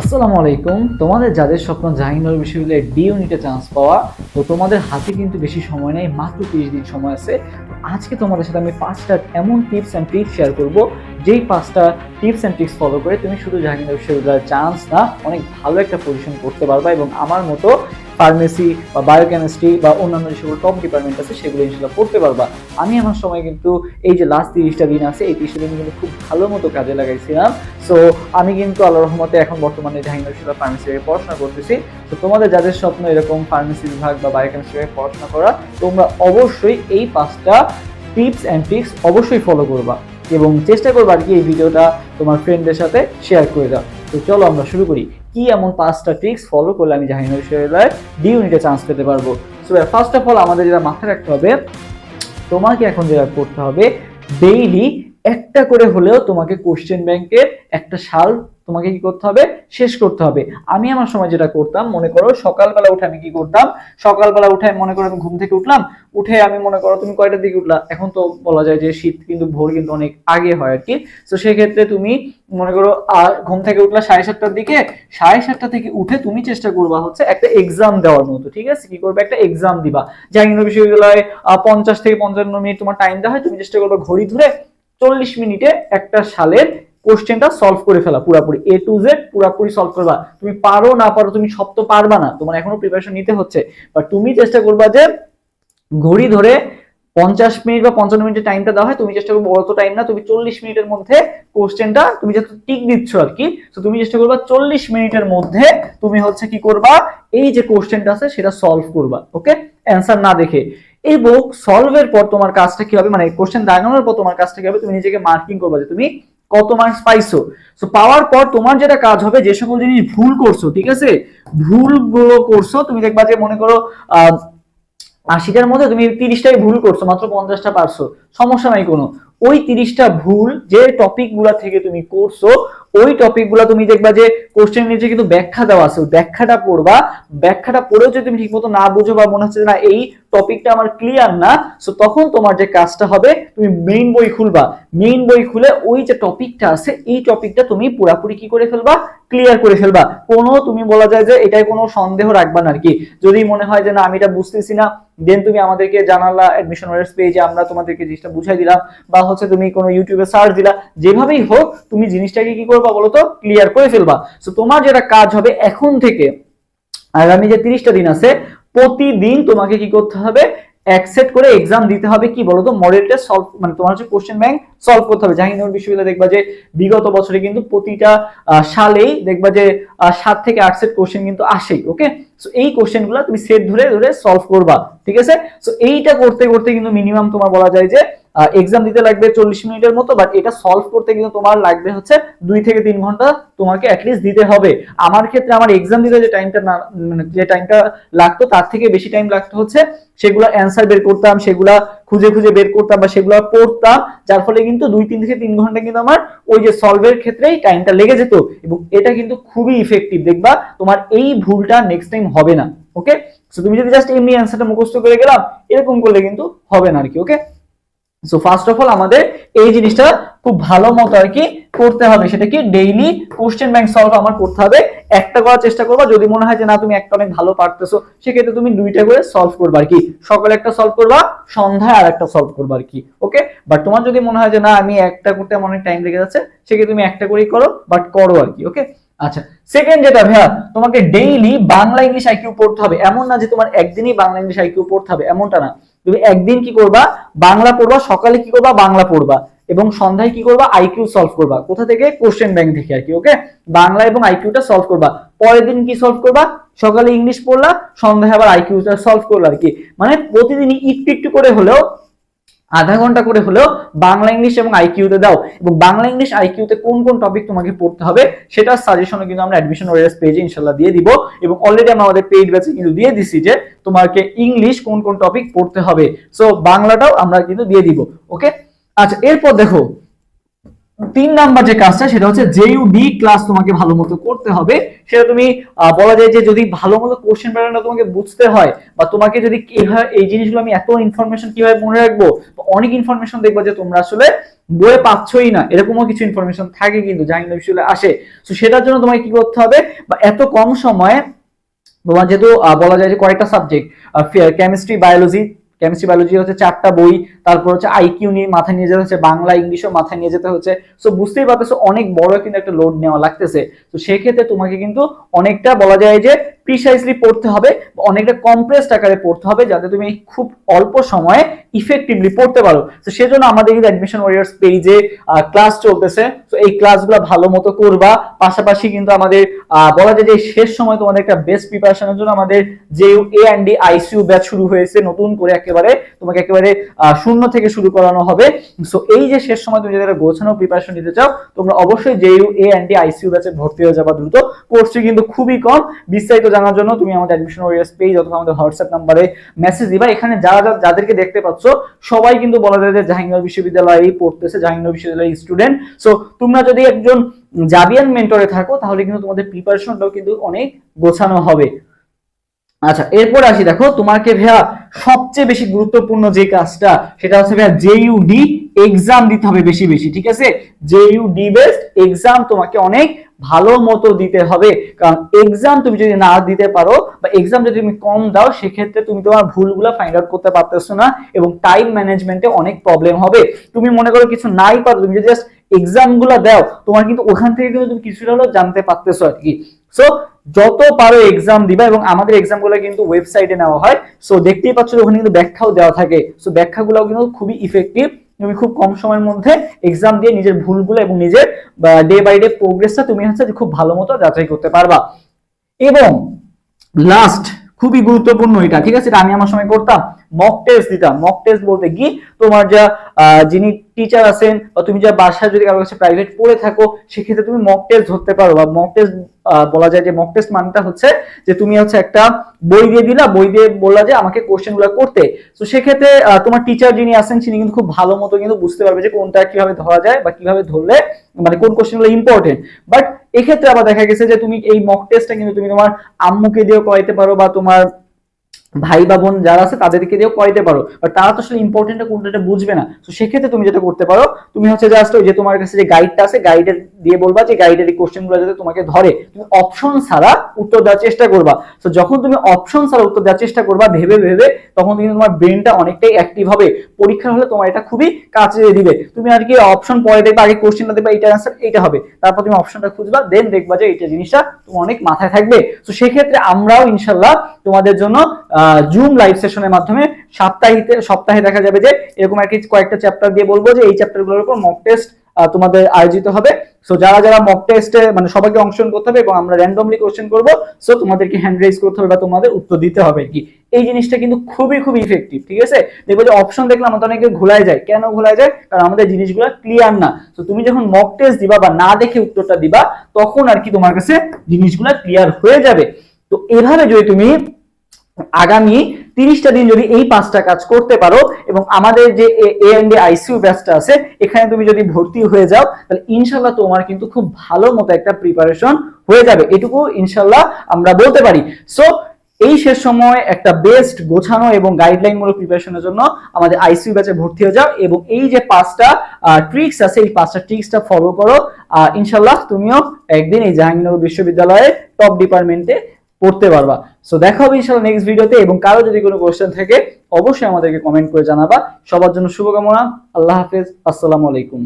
আসসালামু আলাইকুম। তোমাদের যাদের স্বপ্ন জাহাঙ্গীরনগর বিশ্ববিদ্যালয়ে ডি ইউনিটে চান্স পাওয়া, তো তোমাদের হাতে কিন্তু বেশি সময় নেই, মাত্র তিরিশ দিন সময় আছে। আজকে তোমাদের সাথে আমি পাঁচটা এমন টিপস অ্যান্ড ট্রিক্স শেয়ার করব, যেই পাঁচটা টিপস অ্যান্ড ট্রিক্স ফলো করে তুমি শুধু জাহাঙ্গীরনগর বিশ্ববিদ্যালয়ের চান্স না, অনেক ভালো একটা পজিশন করতে পারবা এবং আমার মতো ফার্মেসি বা বায়োকেমিস্ট্রি বা অন্যান্য যে সকল টপ ডিপার্টমেন্ট আছে, সেগুলো ইনশাল্লাহ পড়তে পারবা। আমি আমার সময় কিন্তু এই যে লাস্ট তিরিশটা দিন আছে, এই তিরিশটা দিন কিন্তু খুব ভালো মতো কাজে লাগাইছিলাম। সো আমি কিন্তু আল্লাহ রহমতে এখন বর্তমানে বিশ্ববিদ্যালয় ফার্মেসি থেকে পড়াশোনা করতেছি। তো তোমাদের যাদের স্বপ্ন এরকম ফার্মেসি বিভাগ বা বায়োকেমিস্ট্রি বিভাগে পড়াশোনা করা, তোমরা অবশ্যই এই পাঁচটা টিপস অ্যান্ড ট্রিক্স অবশ্যই ফলো করবা এবং চেষ্টা করবা আর কি এই ভিডিওটা তোমার ফ্রেন্ডদের সাথে শেয়ার করে দাও। তো চলো আমরা শুরু করি। কি এমন পাঁচটা ট্রিক্স ফলো করলে আমি জাহাঙ্গীর বিশ্ববিদ্যালয়ের ডি ইউনিটে চান্স পেতে পারব? সো ফার্স্ট অফ অল আমাদের যেটা মাথায় রাখতে হবে, তোমাকে এখন যেটা করতে হবে ডেইলি একটা করে হলেও তোমাকে কোশ্চেন ব্যাংকের একটা সাল তোমাকে কি করতে হবে? শেষ করতে হবে। আমি আমার সময় যেটা করতাম, মনে করো সকালবেলা উঠে আমি কি করতাম? সকালবেলা উঠে মনে করো আমি ঘুম থেকে উঠলাম, উঠে আমি মনে করো তুমি কয়টার দিকে উঠলা? এখন তো বলা যায় যে শীত কিন্তু ভোর কিন্তু অনেক আগে হয় আর কি তো সেক্ষেত্রে তুমি মনে করো আর ঘুম থেকে উঠলা সাড়ে সাতটার দিকে, সাড়ে সাতটা থেকে উঠে তুমি চেষ্টা করবা হচ্ছে একটা এক্সাম দেওয়ার মতো, ঠিক আছে? কি করবে? একটা এক্সাম দিবা। জাহাঙ্গীর বিশ্ববিদ্যালয়ে পঞ্চাশ থেকে পঞ্চান্ন মিনিট তোমার টাইম দেওয়া হয়, তুমি চেষ্টা করবে ঘড়ি ধরে চল্লিশ মিনিটে একটা সালের কোশ্চেনটা সলভ করে ফেলা, পুরাপুরি এ টু জেড পুরাপুরি সলভ করবা। তুমি পারো, না পারো, তুমি সব তো পারবা না। তোমার এখনও প্রিপারেশন নিতে হচ্ছে। বাট তুমি চেষ্টা করবা যে ঘড়ি ধরে পঞ্চাশ মিনিট বা পঞ্চান্ন মিনিটের টাইমটা দেওয়া হয়, তুমি চেষ্টা করব অত টাইম না, তুমি চল্লিশ মিনিটের মধ্যে কোশ্চেনটা তুমি যেহেতু টিক দিচ্ছ আর কি তো তুমি চেষ্টা করবা চল্লিশ মিনিটের মধ্যে তুমি হচ্ছে কি করবা, এই যে কোশ্চেনটা আছে সেটা সলভ করবা ওকে অ্যান্সার না দেখে। এবং সলভের পর তোমার কাজটা কি হবে মানে কোশ্চেন দাগানোর পর তোমার কাজটা কি হবে তুমি নিজেকে মার্কিং করবে যে তুমি কত মার্কস পাইছো। সো পাওয়ার পর তোমার যেটা কাজ হবে, যে সকল জিনিস ভুল করছ, ঠিক আছে? ভুলগুলো করছ, তুমি দেখবা যে মনে করো আশিটার মধ্যে তুমি তিরিশটাই ভুল করছ, মাত্র পঞ্চাশটা পারছ। সমস্যা নাই কোনো। ওই তিরিশটা ভুল যে টপিকগুলা থেকে তুমি করছ ওই টপিকগুলা তুমি দেখবা যে কোশ্চেন নিচে কিন্তু ব্যাখ্যা দেওয়া আছে। ব্যাখ্যাটা পড়বা, ব্যাখ্যাটা পড়েও যদি তুমি ঠিকমতো না বুঝো বা মনে হচ্ছে না, এই টপিকটা আমার ক্লিয়ার না সো তখন তোমার যে কাজটা হবে, তুমি মেইন বই খুলবা। মেইন বই খুলে ওই যে টপিকটা আছে, এই টপিকটা তুমি পুরাপুরি কি করে ফেলবা? ক্লিয়ার করে ফেলবা। কোনো তুমি বলা যায় যে এটাই কোনো সন্দেহ রাখবা না আর কি। যদি মনে হয় যে না, আমি এটা বুঝতেছি না দেন তুমি আমাদেরকে জানালা অ্যাডমিশন পেজে আমরা তোমাদেরকে জিনিসটা বুঝাই দিলাম, বা হচ্ছে তুমি কোনো ইউটিউবে সার্চ দিলা, যেভাবেই হোক তুমি জিনিসটাকে কি করবা বলো তো ক্লিয়ার করে ফেলবা। সো তোমার যেটা কাজ হবে এখন থেকে, আগামী যে তিরিশটা দিন আছে, প্রতিদিন তোমাকে কি করতে হবে? অ্যাকসেপ্ট করে এক্সাম দিতে হবে কি বলতো? মডেল সলভ মানে তোমার হচ্ছে কোশ্চেন ব্যাংক সলভ করতে হবে। জাহাঙ্গীরনগর বিশ্ববিদ্যালয় দেখবা যে বিগত বছরে কিন্তু প্রতিটা সালেই দেখবা যে সাত থেকে আট সেট কোশ্চেন কিন্তু আসেই ওকে সো এই কোশ্চেনগুলো তুমি সেট ধরে ধরে সলভ করবা, ঠিক আছে? সো এইটা করতে করতে কিন্তু মিনিমাম তোমার বলা যায় যে এক্সাম দিতে লাগবে চল্লিশ মিনিটের মতো বাট এটা সলভ করতে কিন্তু তোমার লাগবে হচ্ছে দুই থেকে তিন ঘণ্টা তোমাকে অ্যাটলিস্ট দিতে হবে। আমার ক্ষেত্রে আমার এক্সাম দিতে যে টাইমটা না মানে যে টাইমটা লাগতো, তার থেকে বেশি টাইম লাগতো হচ্ছে সেগুলো অ্যান্সার বের করতাম, সেগুলা খুঁজে খুঁজে বের করতাম বা সেগুলো পড়তাম, যার ফলে কিন্তু দুই তিন থেকে তিন ঘণ্টা কিন্তু আমার ওই যে সলভের ক্ষেত্রেই টাইমটা লেগে যেত এবং এটা কিন্তু খুবই ইফেক্টিভ দেখবা তোমার এই ভুলটা নেক্সট টাইম হবে না ওকে তুমি যদি জাস্ট এমনি অ্যান্সারটা মুখস্থ করে গেলাম, এরকম করলে কিন্তু হবে না আর কি okay so first of all আমাদের এই জিনিসটা খুব ভালো মতো আর কি করতে হবে। সেটা কি ডেইলি কোশ্চেন ব্যাংক সলভ আমার করতে হবে। একটা করার চেষ্টা করবা। যদি মনে হয় যে, না, তুমি একটা অনেক ভালো পারতেছো, সেক্ষেত্রে তুমি দুইটা করে সলভ করবা আর কি। সকালে একটা সলভ করবা, সন্ধ্যায় আর একটা সলভ করবা আর কি। ওকে বাট তোমার যদি মনে হয় যে, না, আমি একটা করতে আমার অনেক টাইম লেগে যাচ্ছে, সেক্ষেত্রে তুমি একটা করেই করো বাট করো আর কি। ওকে আচ্ছা সেকেন্ড যেটা, ভাইয়া, তোমাকে ডেইলি বাংলা ইংলিশ আইকিউ পড়তে হবে। এমন না যে, তোমার একদিনই বাংলা ইংলিশ আইকিউ পড়তে হবে। এমনটা না। তুমি একদিন কি করবা? বাংলা পড়বা, সকালে কি করবা? বাংলা পড়বা। এবং সন্ধ্যায় কি করবা? আইকিউ সলভ করবা। কোথা থেকে? কোশ্চেন ব্যাংক থেকে আর কি ওকে বাংলা এবং আইকিউটা সলভ করবা। পরের দিন কি সলভ করবা? সকালে ইংলিশ পড়লা, সন্ধ্যায় আবার আইকিউটা সলভ করলা আর কি। মানে প্রতিদিনই একটু একটু করে হলেও আধা ঘণ্টা করে হলেও বাংলা ইংলিশ এবং আইকিউতে দাও। এবং বাংলা ইংলিশ আইকিউতে কোন কোন টপিক তোমাকে পড়তে হবে সেটার সাজেশনও কিন্তু আমরা অ্যাডমিশন ওয়ারিয়ার্স পেজে ইনশাল্লাহ দিয়ে দিব। এবং অলরেডি আমরা আমাদের পেজ ব্যাচে কিন্তু দিয়ে দিছি যে তোমাকে ইংলিশ কোন কোন টপিক পড়তে হবে। সো বাংলাটাও আমরা কিন্তু দিয়ে দিব ওকে আচ্ছা এরপর দেখো তিন নাম্বার যে কাজটা, সেটা হচ্ছে যে জেইউডি ক্লাস তোমাকে ভালো মতো করতে হবে, সেটা তুমি বলা যায় যে যদি ভালো মতো কোশ্চেন প্যাটার্নটা তোমাকে বুঝতে হয়, বা তোমাকে যদি এই জিনিসগুলো আমি এত ইনফরমেশন কীভাবে মনে রাখব অনেক ইনফরমেশন দেখব যে তোমরা আসলে বইয়ে পাচ্ছই না, এরকমও কিছু ইনফরমেশন থাকে কিন্তু জাহিন বিষয়ে আসে। তো সেটার জন্য তোমাকে কি করতে হবে, বা এত কম সময়ে, তোমার যেহেতু বলা যায় যে কয়েকটা subject chemistry biology chemistry biology হচ্ছে চারটা বই, তারপর হচ্ছে আইকিউ নিয়ে মাথায় নিয়ে যেতে হচ্ছে, বাংলা ইংলিশও মাথায় নিয়ে যেতে হচ্ছে। সো বুঝতেই পারতেছো, অনেক বড় কিন্তু একটা লোড নেওয়া লাগতেছে। তো সেক্ষেত্রে তোমাকে কিন্তু অনেকটা বলা যায় যে প্রিসাইজলি পড়তে হবে, অনেকটা কম্প্রেসড আকারে পড়তে হবে যাতে তুমি খুব অল্প সময়ে ইফেক্টিভলি পড়তে পারো। তো সেজন্য আমাদের কিন্তু অ্যাডমিশন ওয়ারিয়ার্স পেজে ক্লাস চলতেছে। তো এই ক্লাসগুলো ভালো মতো করবা। পাশাপাশি কিন্তু আমাদের বলা যায় যে শেষ সময় তোমাদের একটা বেস্ট প্রিপারেশনের জন্য আমাদের যে A and D ICU batch শুরু হয়েছে, নতুন করে একেবারে তোমাকে একেবারে শূন্য থেকে শুরু করানো হবে। সো এই যে শেষ সময় তুমি যদি একটা গোছানো প্রিপারেশন নিতে চাও, তোমরা অবশ্যই JU A and D ICU ব্যাচে ভর্তি হয়ে যাবা দ্রুত। কোর্সটি কিন্তু খুবই কম। বিস্তারিত জানার জন্য তুমি আমাদের অ্যাডমিশন ওয়ারিয়ার্স পেজ অথবা আমাদের হোয়াটসঅ্যাপ নাম্বারে মেসেজ দিবা। এখানে যারা যারা- যাদেরকে দেখতে পাচ্ছ, সবাই কিন্তু বলা যায় যে জাহাঙ্গীর বিশ্ববিদ্যালয়ে পড়তেছে জাহাঙ্গীর বিশ্ববিদ্যালয়ের স্টুডেন্ট সো তোমরা যদি একজন জাবিয়ান মেন্টরে থাকো, তাহলে কিন্তু তোমাদের প্রিপারেশনটাও কিন্তু অনেক গোছানো হবে। আচ্ছা এরপর আসি দেখো, তোমাকে ভাইয়া সবচেয়ে বেশি গুরুত্বপূর্ণ যে কাজটা, সেটা হচ্ছে ভাইয়া জেইউডি এক্সাম দিতে হবে বেশি বেশি, ঠিক আছে? জেইউডি বেস্ট এক্সাম তোমাকে অনেক ভালো মতো দিতে হবে। কারণ এক্সাম তুমি যদি না দিতে পারো বা এক্সাম যদি তুমি কম দাও, সেক্ষেত্রে তুমি তোমার ভুলগুলো ফাইন্ড আউট করতে পারতেছো না এবং টাইম ম্যানেজমেন্টে অনেক প্রবলেম হবে। তুমি মনে করো কিছু নাই পারো, তুমি যদি জাস্ট এক্সামগুলো দাও, তোমার কিন্তু ওখান থেকে কিন্তু তুমি কিছুটা হলেও জানতে পারতেছো আর কি। সো যত পারো এক্সাম দিবা এবং আমাদের এক্সামগুলো কিন্তু ওয়েবসাইটে নেওয়া হয়। সো দেখতেই পাচ্ছ ওখানে কিন্তু ব্যাখ্যাও দেওয়া থাকে। সো ব্যাখ্যাগুলো কিন্তু খুবই ইফেক্টিভ তুমি খুব কম সময়ের মধ্যে এক্সাম দিয়ে নিজের ভুলগুলো এবং নিজের ডে বাই ডে প্রোগ্রেসটা তুমি হচ্ছে যে খুব ভালো মতো যাচাই করতে পারবা। এবং লাস্ট খুবই গুরুত্বপূর্ণ এটা, ঠিক আছে? এটা আমি আমার সময় করতাম। মক টেস্ট দিতাম। মক টেস্ট বলতে কি? তোমার যা যিনি টিচার আছেন বা তুমি যা বাসায় যদি কারও কাছে প্রাইভেট পড়ে থাকো, সেক্ষেত্রে তুমি মক টেস্ট ধরতে পারো বা মক টেস্ট বলা যায় যে মক টেস্ট মানটা হচ্ছে যে তুমি হচ্ছে একটা বই দিয়ে দিলা, বই দিয়ে বললা যে আমাকে কোশ্চেনগুলো করতে। তো সেক্ষেত্রে তোমার টিচার যিনি আছেন, তিনি কিন্তু খুব ভালো মতো কিন্তু বুঝতে পারবে যে কোনটা কীভাবে ধরা যায় বা কীভাবে ধরলে মানে কোন কোশ্চেনগুলো ইম্পর্টেন্ট বাট এক্ষেত্রে আবার দেখা গেছে যে তুমি এই মক টেস্টটা কিন্তু তুমি তোমার আম্মুকে দিয়েও করাইতে পারো বা তোমার ভাই বা বোন যারা আছে, তাদেরকে দিয়েও করাইতে পারো। বাট তারা তো আসলে ইম্পর্টেন্ট কোনটা বুঝবে না। তো সেক্ষেত্রে তুমি যেটা করতে পারো, তুমি হচ্ছে জাস্ট ওই যে তোমার কাছে যে গাইডটা আছে গাইডের দিয়ে বলবা যে গাইডের এই কোশ্চেনগুলো যাতে তোমাকে ধরে। তুমি অপশন ছাড়া উত্তর দেওয়ার চেষ্টা করবা। তো যখন তুমি অপশন ছাড়া উত্তর দেওয়ার চেষ্টা করবা, ভেবে ভেবে, তখন কিন্তু তোমার ব্রেনটা অনেকটাই অ্যাক্টিভ হবে। পরীক্ষা হলে তোমার এটা খুবই কাছে দিবে। তুমি আর কি অপশন পরে দেখবে, আগে কোশ্চেনটা দেখবা এইটা অ্যান্সার এইটা হবে। তারপর তুমি অপশনটা খুঁজবা দেন দেখবা যে এইটা জিনিসটা তোমার অনেক মাথায় থাকবে। তো সেক্ষেত্রে আমরাও ইনশাল্লাহ তোমাদের জন্য জুম লাইভ সেশনের মাধ্যমে সাপ্তাহিতে, সপ্তাহে দেখা যাবে যে এরকম আর কি কয়েকটা চ্যাপ্টার দিয়ে বলব যে এই চ্যাপ্টারগুলোর উপর মক টেস্ট তোমাদের আয়োজিত হবে। সো যারা যারা মক টেস্টে মানে সবাইকে অংশগ্রহণ করতে হবে এবং আমরা র্যান্ডমলি কোশ্চেন করব সো তোমাদেরকে হ্যান্ড রেজ করতে হবে বা তোমাদের উত্তর দিতে হবে কি। এই জিনিসটা কিন্তু খুবই খুবই ইফেক্টিভ ঠিক আছে? দেখব যে অপশন দেখলাম আমাদের অনেকে ঘোলায় যায়। কেন ঘোলায় যায়? কারণ আমাদের জিনিসগুলো ক্লিয়ার না। তো তুমি যখন মক টেস্ট দিবা বা না দেখে উত্তরটা দিবা, তখন আর কি তোমার কাছে জিনিসগুলো ক্লিয়ার হয়ে যাবে। তো এভাবে যদি তুমি আগামী তিরিশটা দিন যদি এই পাঁচটা কাজ করতে পারো এবং আমাদের যে এ এন্ড আইসিইউ ব্যাচটা আছে, এখানে তুমি যদি ভর্তি হয়ে যাও, তাহলে ইনশাল্লাহ তোমার কিন্তু খুব ভালো মতো একটা প্রিপারেশন হয়ে যাবে। এটুকু ইনশাল্লাহ আমরা বলতে পারি। সো এই শেষ সময় একটা বেস্ট গোছানো এবং গাইডলাইন মূলক প্রিপারেশনের জন্য আমাদের আইসিইউ ব্যাচে ভর্তি হয়ে যাও এবং এই যে পাঁচটা ট্রিক্স আছে, এই পাঁচটা ট্রিক্সটা ফলো করো। ইনশাল্লাহ তুমিও একদিন এই জাহাঙ্গীরনগর বিশ্ববিদ্যালয়ের টপ ডিপার্টমেন্টে পড়তে পারবা। সো দেখা হবে ইনশাল্লাহ নেক্সট ভিডিওতে এবং কারও যদি কোনো কোয়েশ্চেন থাকে, অবশ্যই আমাদেরকে কমেন্ট করে জানাবা। সবার জন্য শুভকামনা। আল্লাহ হাফেজ। আসসালামু আলাইকুম।